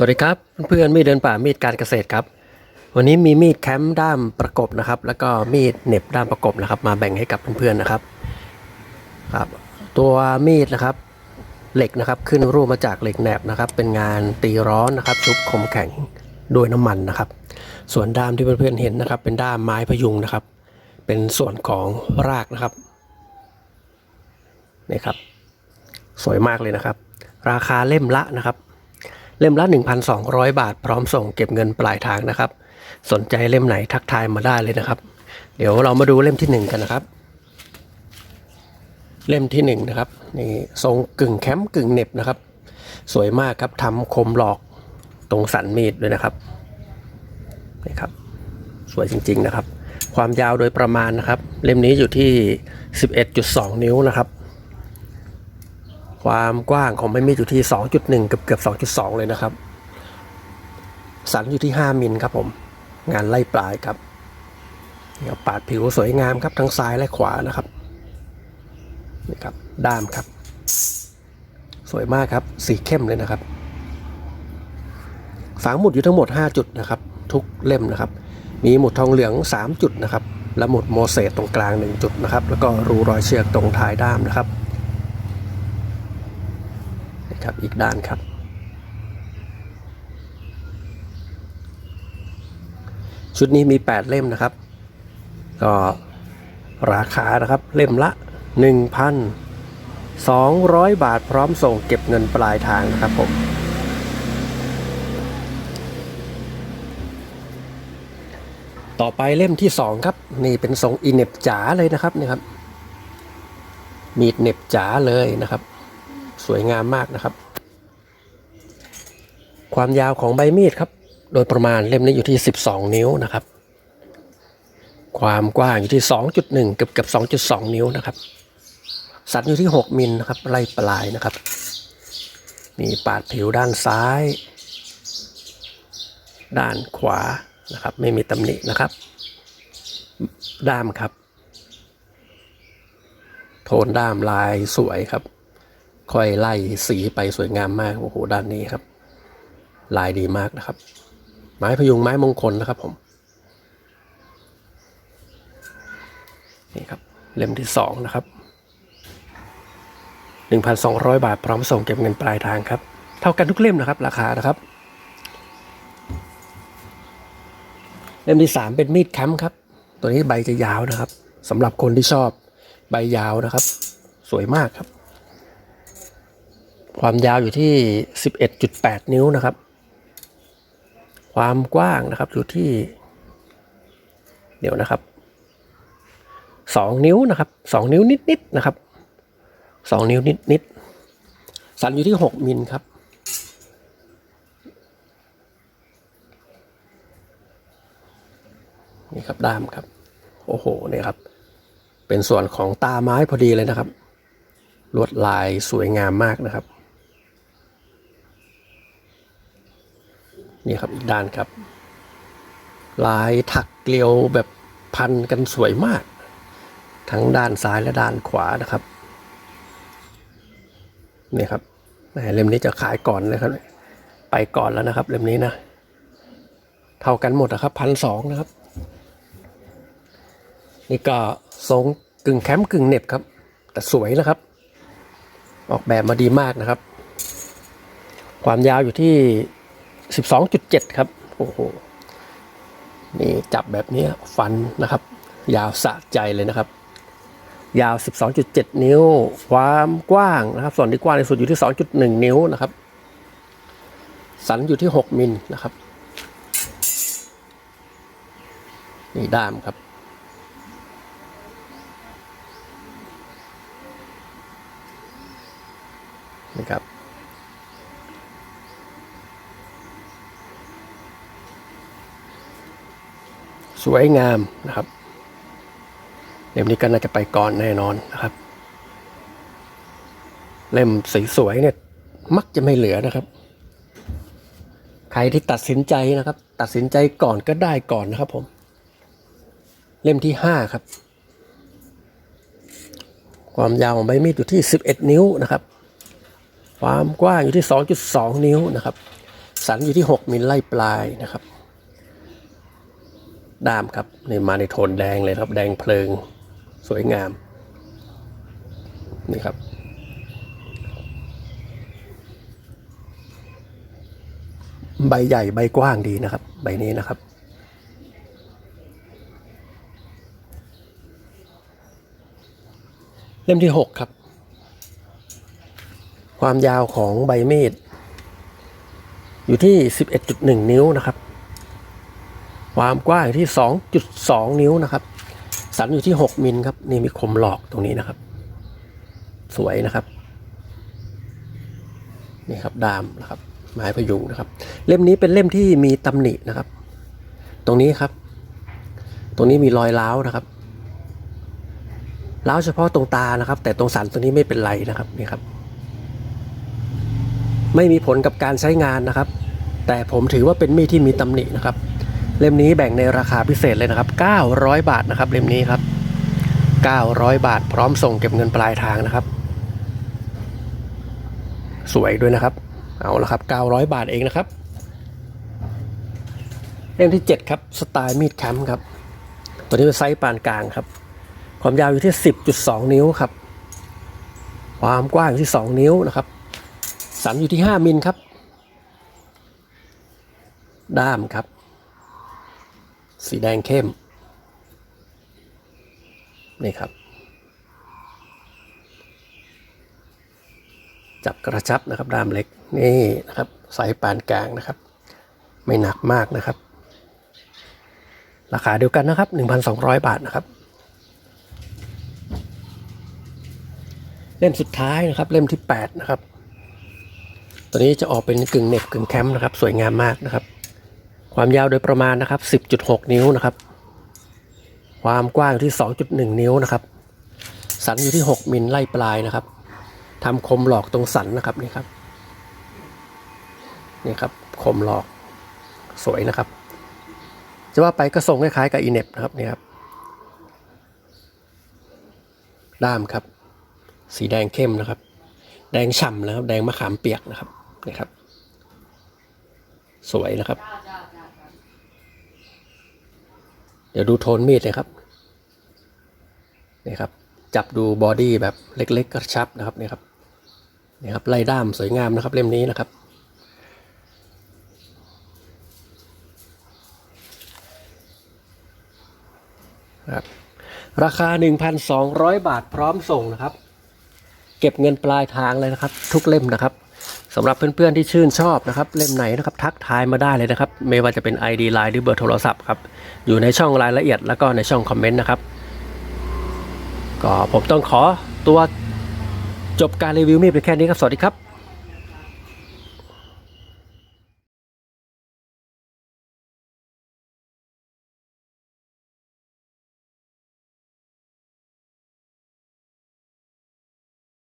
สวัสดีครับ เพื่อนๆมีดเดินป่ามีดการเกษตรครับ วันนี้มีมีดแคมป์ด้ามประกบนะครับ แล้วก็มีดเหน็บด้ามประกบนะครับ มาแบ่งให้กับเพื่อนๆนะครับครับ ตัวมีดนะครับ เหล็กนะครับขึ้นรูปมาจากเหล็กแหนบนะครับ เป็นงานตีร้อนนะครับชุบคมแข็งด้วยน้ำมันนะครับ ส่วนด้ามที่เพื่อนๆเห็นนะครับ เป็นด้ามไม้พยุงนะครับ เป็นส่วนของรากนะครับนี่ครับ สวยมากเลยนะครับ ราคาเล่มละนะครับ เล่มละ 1,200 บาท พร้อมส่งเก็บเงินปลายทางนะครับ สนใจเล่มไหนทักทายมาได้เลยนะครับ เดี๋ยวเรามาดูเล่มที่ 1 กันนะครับ เล่มที่ 1 นะครับนี่ทรงกึ่งแคมป์กึ่งเน็บนะครับ สวยมากครับทำคมหลอกตรงสันมีดด้วยนะครับนี่ครับ สวยจริง ๆนะครับ ความยาวโดยประมาณนะครับ เล่มนี้อยู่ที่ 11.2 นิ้วนะครับ ความกว้างของใบมีดอยู่ที่ 2.1เกือบเกือบ 2.2 เลยนะครับ สันอยู่ที่ 5 มิลครับผม งานไล่ปลายครับนี่ปาดผิวสวยงามครับทั้งซ้ายและขวานะครับนี่ครับด้ามครับ สวยมากครับ สีเข้มเลยนะครับ ฝังหมุดอยู่ทั้งหมด 5 จุดนะครับ ทุกเล่มนะครับ มีหมุดทองเหลือง 3 จุดนะครับและหมุดโมเสสตรงกลาง 1 จุดนะครับ แล้วก็รูรอยเชือกตรงท้ายด้ามนะครับ ครับอีกด้านครับ ชุดนี้มี 8 เล่มนะครับ ก็ราคานะครับเล่มละ 1,200 บาทพร้อมส่งเก็บเงินปลายทางนะครับผมต่อไปเล่มที่ 2 ครับ นี่เป็นทรงอีเน็บจ๋าเลยนะครับนี่ครับมีดเน็บจ๋าเลยนะครับ สวยงามมากนะครับ ความยาวของใบมีดครับ โดยประมาณเล่มนี้อยู่ที่ 12 นิ้วนะครับ ความกว้างอยู่ที่ 2.1 เกือบเกือบ2.2 นิ้วนะครับ สันอยู่ที่ 6 มิลนะครับไล่ปลายนะครับ มีปาดผิวด้านซ้าย ด้านขวานะครับ ไม่มีตำหนินะครับ ด้ามครับ โทนด้ามลายสวยครับ ค่อยไล่สีไปสวยงามมาก โอ้โห ด้านนี้ครับ ลายดีมากนะครับ ไม้พยุงไม้มงคลนะครับผม นี่ครับ เล่มที่สองนะครับ 1,200 บาท พร้อมส่งเก็บเงินปลายทางครับ เท่ากันทุกเล่มนะครับ ราคานะครับ เล่มที่สามเป็นมีดแคมป์ครับ ตัวนี้ใบจะยาวนะครับสำหรับคนที่ชอบใบยาวนะครับ สวยมากครับ ความยาวอยู่ที่ 11.8 นิ้วนะครับ ความกว้างนะครับอยู่ที่ เดี๋ยวนะครับ 2 นิ้วนะครับ 2 นิ้วนิดๆนะครับ 2 นิ้วนิดๆ สันอยู่ที่ 6 มิลครับนี่ครับด้ามครับ โอ้โหเนี่ยครับ เป็นส่วนของตาไม้พอดีเลยนะครับ ลวดลายสวยงามมากนะครับ นี่ครับอีกด้านครับ ลายถักเกลียวแบบพันกันสวยมาก ทั้งด้านซ้ายและด้านขวานะครับนี่ครับเล่มนี้จะขายก่อนเลยครับ ไปก่อนแล้วนะครับ เล่มนี้นะ เท่ากันหมดนะครับพันสองนะครับ นี่ก็ทรงกึ่งแคมป์กึ่งเน็บครับ แต่สวยนะครับ ออกแบบมาดีมากนะครับ ความยาวอยู่ที่ 12.7ครับ โอ้โห นี่จับแบบนี้ฟันนะครับ ยาวสะใจเลยนะครับ ยาว 12.7 นิ้ว ความกว้างนะครับ ส่วนที่กว้างที่สุดอยู่ที่ 2.1 นิ้วนะครับ สันอยู่ที่ 6 มิลนะครับ นี่ด้ามครับนะครับ สวยงามนะครับเล่มนี้ก็น่าจะไปก่อนแน่นอนนะครับ เล่มสีสวยเนี่ย มักจะไม่เหลือนะครับ ใครที่ตัดสินใจนะครับ ตัดสินใจก่อนก็ได้ก่อนนะครับผม เล่มที่ห้าครับ ความยาวของใบมีดอยู่ที่11นิ้วนะครับ ความกว้างอยู่ที่2.2นิ้วนะครับ สันอยู่ที่หกมิลไล่ปลายนะครับ ด้ามครับนี่มาในโทนแดงเลยครับ แดงเพลิงสวยงาม นี่ครับ ใบใหญ่ใบกว้างดีนะครับ ใบนี้นะครับเล่มที่หกครับ ความยาวของใบมีด อยู่ที่ 11.1 นิ้วนะครับ ความกว้างอยู่ที่ 2.2 นิ้วนะครับ สันอยู่ที่ 6 มิลครับ นี่มีคมหลอกตรงนี้นะครับ สวยนะครับ นี่ครับดามนะครับไม้พยุงนะครับ เล่มนี้เป็นเล่มที่มีตำหนินะครับ ตรงนี้ครับ ตรงนี้มีรอยร้าวนะครับร้าวเฉพาะตรงตานะครับ แต่ตรงสันตรงนี้ไม่เป็นไรนะครับนี่ครับ ไม่มีผลกับการใช้งานนะครับ แต่ผมถือว่าเป็นมีดที่มีตำหนินะครับ เล่มนี้แบ่งในราคาพิเศษเลยนะครับ 900 บาทนะครับ เล่มนี้ครับ 900 บาท พร้อมส่งเก็บเงินปลายทางนะครับ สวยด้วยนะครับ เอาละครับ 900 บาทเองนะครับ เล่มที่ 7 ครับ สไตล์มีดแคมป์ครับ ตัวนี้เป็นไซส์ปานกลางครับ ความยาวอยู่ที่ 10.2 นิ้วครับ ความกว้างอยู่ที่ 2 นิ้วนะครับ สันอยู่ที่ 5 มิลครับ ด้ามครับ สีแดงเข้ม นี่ครับ จับกระชับนะครับด้ามเล็ก นี่นะครับไซส์ปานกลางนะครับ ไม่หนักมากนะครับ ราคาเดียวกันนะครับ 1,200 บาทนะครับ เล่มสุดท้ายนะครับ เล่มที่ 8 นะครับ ตัวนี้จะออกเป็นกึ่งเน็บกึ่งแคมป์นะครับ สวยงามมากนะครับ ความยาวโดยประมาณนะครับ 10.6 นิ้วนะครับ ความกว้างอยู่ที่ 2.1 นิ้วนะครับ สันอยู่ที่ 6 มิลไล่ปลายนะครับทำคมหลอกตรงสันนะครับนี่ครับ นี่ครับคมหลอกสวยนะครับ จะว่าไปก็ทรงคล้ายๆกับอีเน็บนะครับนี่ครับ ด้ามครับ สีแดงเข้มนะครับ แดงฉ่ำนะครับ แดงมะขามเปียกนะครับนี่ครับ สวยนะครับ เดี๋ยวดูโทนมีดเลยครับนี่ครับ จับดูบอดี้แบบเล็กๆกระชับนะครับนี่ครับนี่ครับไล่ด้ามสวยงามนะครับเล่มนี้นะครับครับราคา 1,200 บาทพร้อมส่งนะครับ เก็บเงินปลายทางเลยนะครับ ทุกเล่มนะครับ สำหรับเพื่อนๆที่ชื่นชอบนะครับเล่มไหนนะครับทักทายมาได้เลยนะครับ ไม่ว่าจะเป็น ID ไลน์หรือเบอร์โทรศัพท์ครับอยู่ในช่องรายละเอียดแล้วก็ในช่องคอมเมนต์นะครับก็ผมต้องขอตัวจบการรีวิวมีดไปแค่นี้ครับ สวัสดีครับ